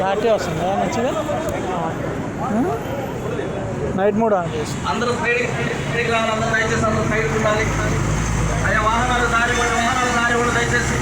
Latte వస్తుందా మంచిగా? Night మూడు ఆన్ చేసి. అందరూ స్పీడ్కి దయచేసి అందరూ సైడ్కి ఉండాలి. అయ్యా వాహనాలు దారి కూడా వాహనాలు దారి కూడా దయచేసి.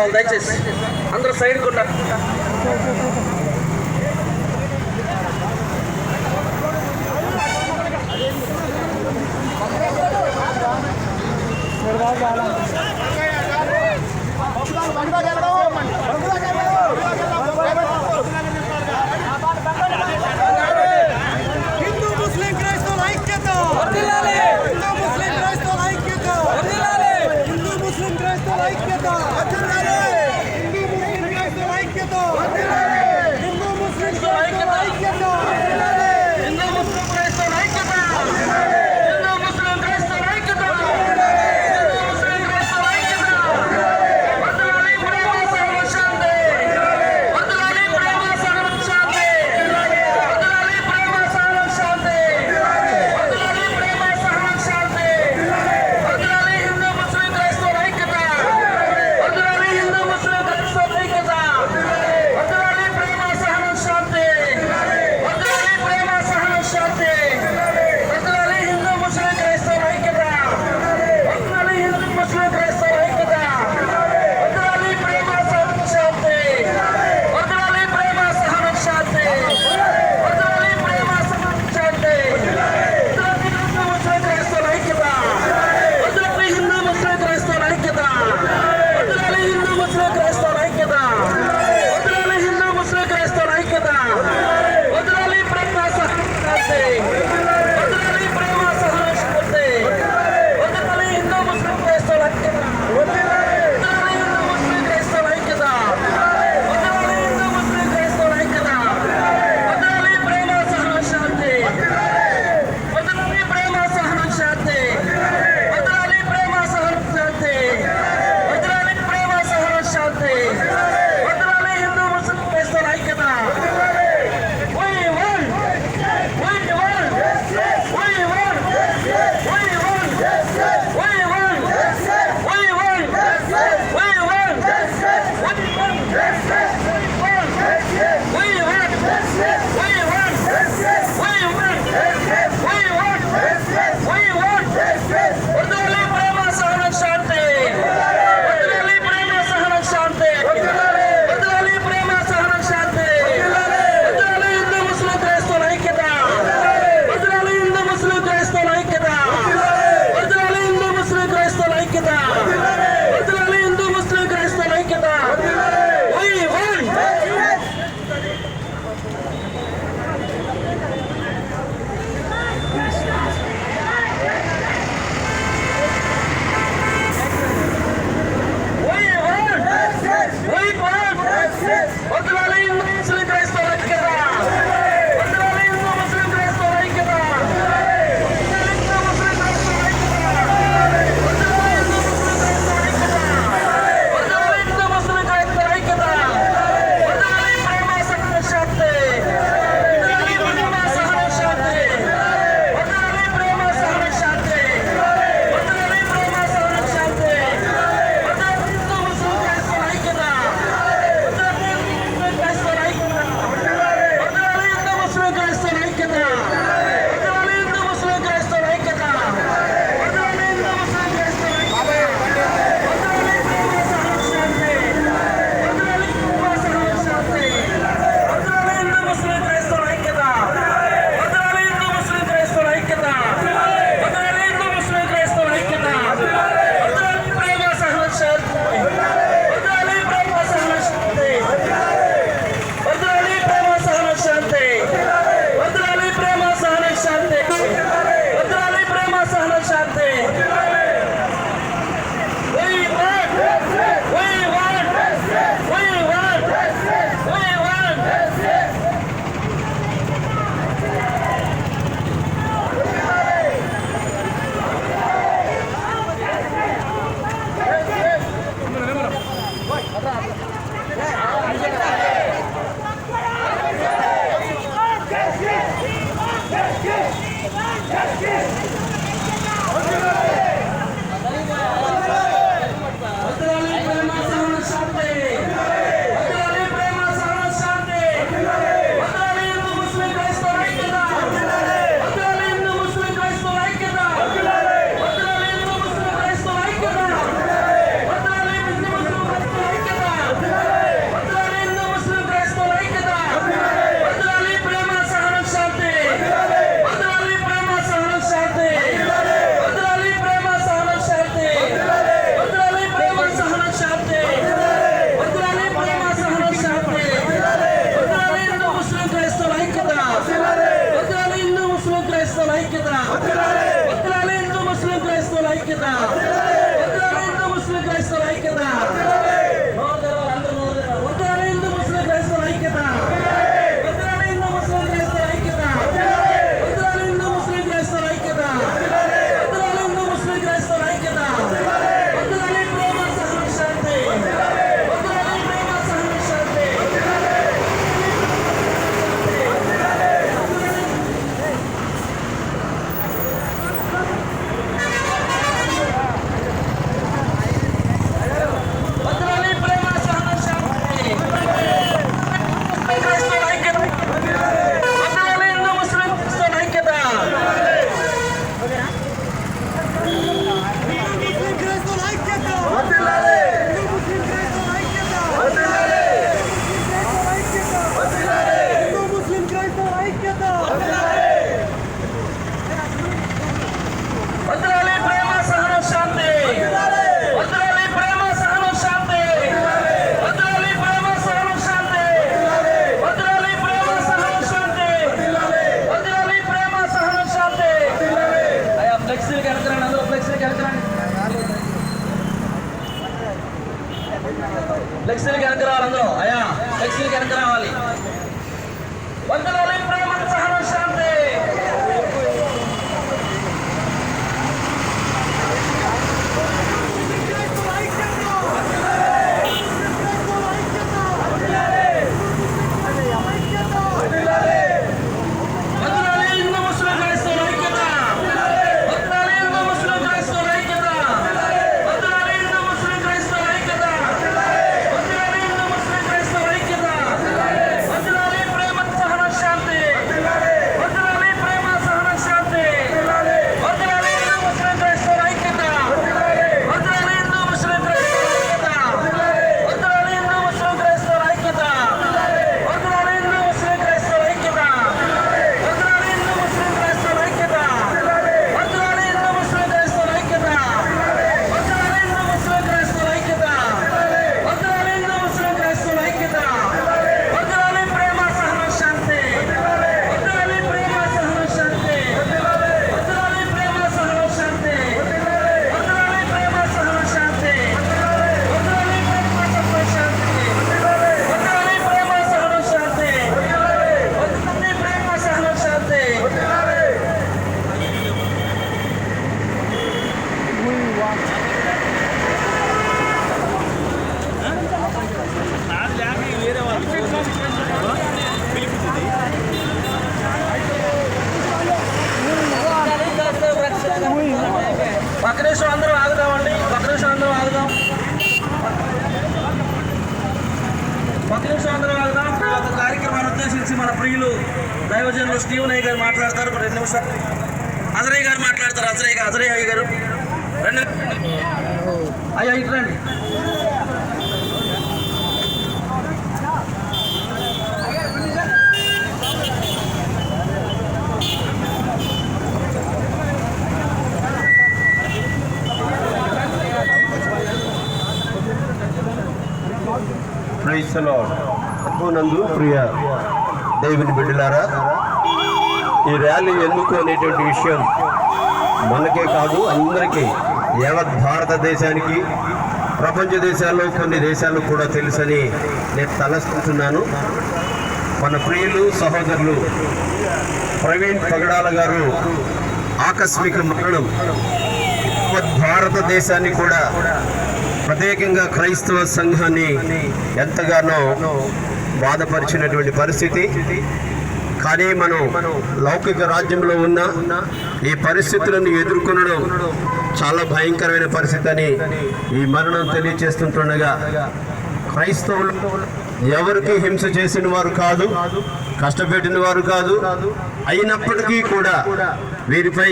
కావాలి దయచేసి. అందరూ సైడ్కి ఉంటారు చాలా నందు ప్రియ దేవుని బిడ్డలారా ఈ ర్యాలీ ఎందుకు అనేటువంటి విషయం మనకే కాదు అందరికీ యావత్ భారతదేశానికి ప్రపంచ దేశాల్లో కొన్ని దేశాలకు కూడా తెలుసని నేను తలస్తున్నాను మన ప్రియులు సహోదరులు ప్రవీణ్ పగడాల గారు ఆకస్మిక మరణం భారతదేశాన్ని కూడా ప్రత్యేకంగా క్రైస్తవ సంఘాన్ని ఎంతగానో బాధపరిచినటువంటి పరిస్థితి. కానీ మనం లౌకిక రాజ్యంలో ఉన్న ఈ పరిస్థితులను ఎదుర్కొనడం చాలా భయంకరమైన పరిస్థితి అని ఈ మరణం తెలియచేస్తుంటుండగా క్రైస్తవులు ఎవరికి హింస చేసిన వారు కాదు కష్టపెట్టిన వారు కాదు అయినప్పటికీ కూడా వీరిపై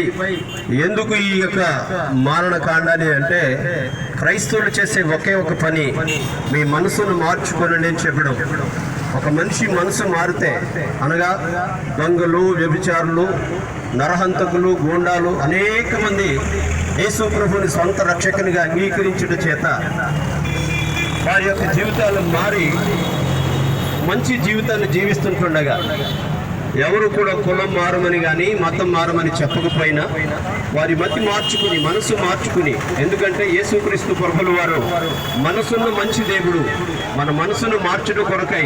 ఎందుకు ఈ యొక్క మారణకాండాన్ని అంటే క్రైస్తవులు చేసే ఒకే ఒక పని మీ మనసును మార్చుకొని నేను చెప్పడం. ఒక మనిషి మనసు మారితే అనగా దొంగలు వ్యభిచారులు నరహంతకులు గూండాలు అనేక మంది యేసు ప్రభుని సొంత రక్షకునిగా అంగీకరించడం చేత వారి యొక్క జీవితాలు మారి మంచి జీవితాన్ని జీవిస్తుంటుండగా ఎవరు కూడా కులం మారమని కానీ మతం మారమని చెప్పకపోయినా వారి మతి మార్చుకుని మనసు మార్చుకుని ఎందుకంటే యేసుక్రీస్తు ప్రభులు వారు మనసున్న మంచి దేవుడు. మన మనసును మార్చడం కొరకై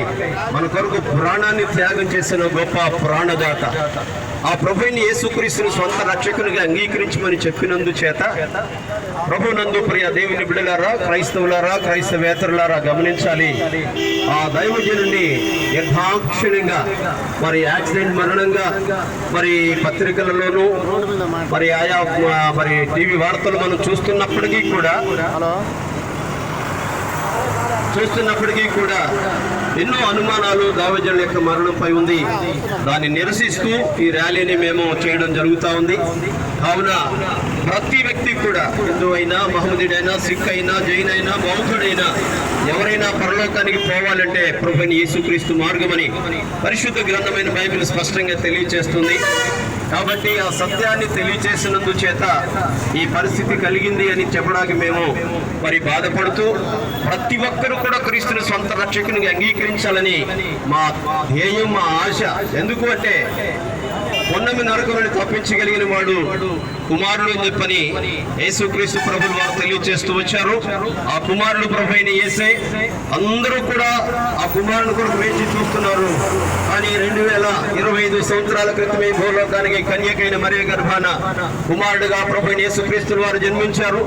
మన కొరకు ప్రాణాన్ని త్యాగం చేసిన గొప్ప ప్రాణదాత. ఆ ప్రభుని యేసుక్రీస్తుని సొంత రక్షకునిగా అంగీకరించమని చెప్పినందు చేత ప్రభునందు ప్రియ దేవుని బిడలారా క్రైస్తవులారా క్రైస్తవేతరులారా గమనించాలి. ఆ దైవజనుని నిర్దాక్షిణ్యంగా మరి యాక్సిడెంట్ మరణంగా మరి పత్రికలలోనూ మరి ఆయా మరి టీవీ వార్తలు మనం చూస్తున్నప్పటికీ కూడా చూస్తున్నప్పటికీ కూడా ఎన్నో అనుమానాలు దావజనుల యొక్క మరణంపై ఉంది. దాన్ని నిరసిస్తూ ఈ ర్యాలీని మేము చేయడం జరుగుతూ ఉంది. కావున ప్రతి వ్యక్తి కూడా హిందూ అయినా మహమ్మదీడైనా సిక్ అయినా జైన్ అయినా బౌద్ధుడైనా ఎవరైనా పరలోకానికి పోవాలంటే ప్రభుని యేసుక్రీస్తు మార్గమని పరిశుద్ధ గ్రంథమైన బైబిల్ స్పష్టంగా తెలియజేస్తుంది కాబట్టి ఆ సత్యాన్ని తెలియజేసినందు చేత ఈ పరిస్థితి కలిగింది అని చెప్పడానికి మేము మరి బాధపడుతూ ప్రతి ఒక్కరూ కూడా క్రీస్తుని సొంత రక్షకుని అంగీకరించాలని మా ధ్యేయం మా ఆశ. ఎందుకు అంటే పొన్నమి నరకముని తప్పించగలిగిన వాడు కుమారుడు అని చెప్పని యేసుక్రీస్తు ప్రభులు వారు తెలియజేస్తూ వచ్చారు. ఆ కుమారుడు ప్రభు అయిన ఏసే అందరూ కూడా ఆ కుమారుడు కొరకు వేచి చూస్తున్నారు. కానీ రెండు వేల ఇరవై ఐదు సంవత్సరాల క్రితమే భూలోకానికి కన్యకైన మరియ గర్భాన కుమారుడుగా ప్రభు అయిన యేసుక్రీస్తు వారు జన్మించారు.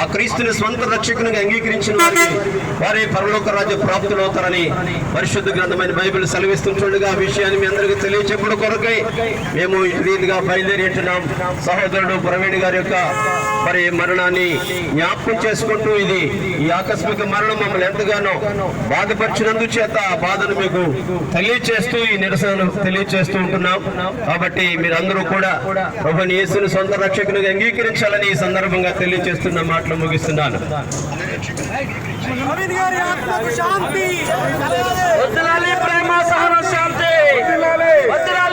ఆ క్రీస్తుని స్వంత రక్షకునిగా అంగీకరించిన వారికి వారే పరలోక రాజ్య ప్రాప్తులు అవుతారని పరిశుద్ధ గ్రంథమైన బైబిల్ సెలవిస్తుంటుండగా ఆ విషయాన్ని మీ అందరికీ తెలియచెప్పడం కొరకై మేము ఇటు రీతిగా బయలుదేరి ఉంటున్నాం సహోదరుడు ప్రవీణ్ గారి యొక్క మరి మరణాన్ని జ్ఞాపకం చేసుకుంటూ ఇది ఈ ఆకస్మిక మరణం మమ్మల్ని ఎంతగానో బాధపరిచినందు చేత ఆ బాధను మీకు తెలియచేస్తూ ఈ నిరసనను తెలియచేస్తూ ఉంటున్నాం. కాబట్టి మీరందరూ కూడా ప్రభుని యేసుని సొంత రక్షకునిగా అంగీకరించాలని ఈ సందర్భంగా తెలియజేస్తున్న మాటలు ముగిస్తున్నాను. వదిలాలి ప్రేమ సహన శాంతి. వదిలాలి